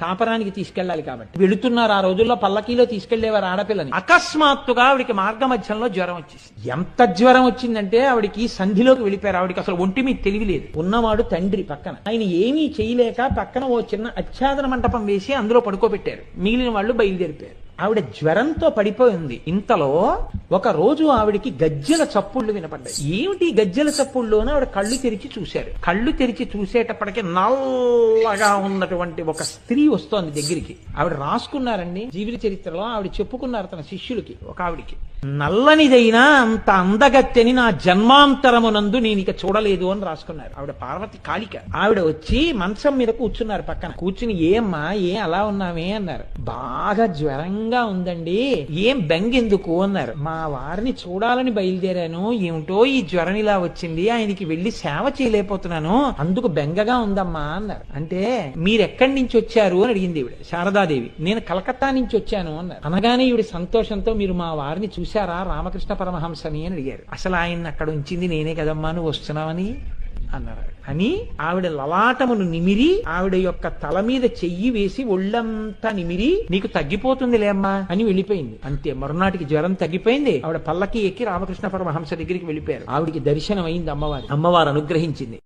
కాపరానికి తీసుకెళ్ళాలి కాబట్టి. వెళుతున్నారు ఆ రోజుల్లో పల్లకీలో తీసుకెళ్ళేవారు ఆడపిల్లని. అకస్మాత్తుగా ఆవిడికి మార్గ మధ్యంలో జ్వరం వచ్చేసింది. ఎంత జ్వరం వచ్చిందంటే ఆవిడికి సంధిలోకి వెళ్ళిపోయారు. ఆవిడికి అసలు ఒంటి మీద తెలివి లేదు. ఉన్నవాడు తండ్రి పక్కన. ఆయన ఏమీ చేయలేక పక్కన ఓ చిన్న అచ్చాదన మంటపం వేసి అందులో పడుకోబెట్టారు. మిగిలిన వాళ్ళు బయలుదేరిపోయారు. ఆవిడ జ్వరంతో పడిపోయింది. ఇంతలో ఒక రోజు ఆవిడికి గజ్జెల చప్పుళ్ళు వినపడ్డాయి. ఏమిటి గజ్జెల చప్పుళ్ళలోనూ ఆవిడ కళ్ళు తెరిచి చూశారు. కళ్ళు తెరిచి చూసేటప్పటికి నల్లగా ఉన్నటువంటి ఒక స్త్రీ వస్తోంది దగ్గరికి. ఆవిడ రాసుకున్నారండి. జీవిత చరిత్రలో ఆవిడ చెప్పుకున్నారు తన శిష్యులకి ఒక ఆవిడికి. నల్లనిదైనా అంత అందగత్తెని నా జన్మాంతరమునందు నేను ఇక చూడలేదు అని రాసుకున్నారు. ఆవిడ పార్వతి కాళిక. ఆవిడ వచ్చి మంచం మీద కూర్చున్నారు పక్కన. కూర్చుని ఏమ్మా ఏం అలా ఉన్నామే అన్నారు. బాగా జ్వరంగా ఉందండి. ఏం బెంగెందుకు? అన్నారు. మా వారిని చూడాలని బయలుదేరాను. ఏమిటో ఈ జ్వరం ఇలా వచ్చింది. ఆయనకి వెళ్ళి సేవ చేయలేకపోతున్నాను. అందుకు బెంగగా ఉందమ్మా అన్నారు. అంటే మీరెక్కడి నుంచి వచ్చారు? అని అడిగింది ఈవిడ. శారదాదేవి. నేను కలకత్తా నుంచి వచ్చాను అన్నారు. అనగానే ఈవిడ సంతోషంతో మీరు మా వారిని చూసి చూశారా? రామకృష్ణ పరమహంసని అని అడిగారు. అసలు ఆయన అక్కడ ఉంచింది నేనే కదమ్మా నువ్వు వస్తున్నావని అన్నారు. అని ఆవిడ లలాటమును నిమిరి ఆవిడ యొక్క తల మీద చెయ్యి వేసి ఒళ్ళంతా నిమిరి నీకు తగ్గిపోతుంది లేమ్మా అని వెళ్ళిపోయింది. అంతే మరునాటికి జ్వరం తగ్గిపోయింది. ఆవిడ పల్లకి ఎక్కి రామకృష్ణ పరమహంస దగ్గరికి వెళ్ళిపోయారు. ఆవిడికి దర్శనం అయింది అమ్మవారి. అమ్మవారు అనుగ్రహించింది.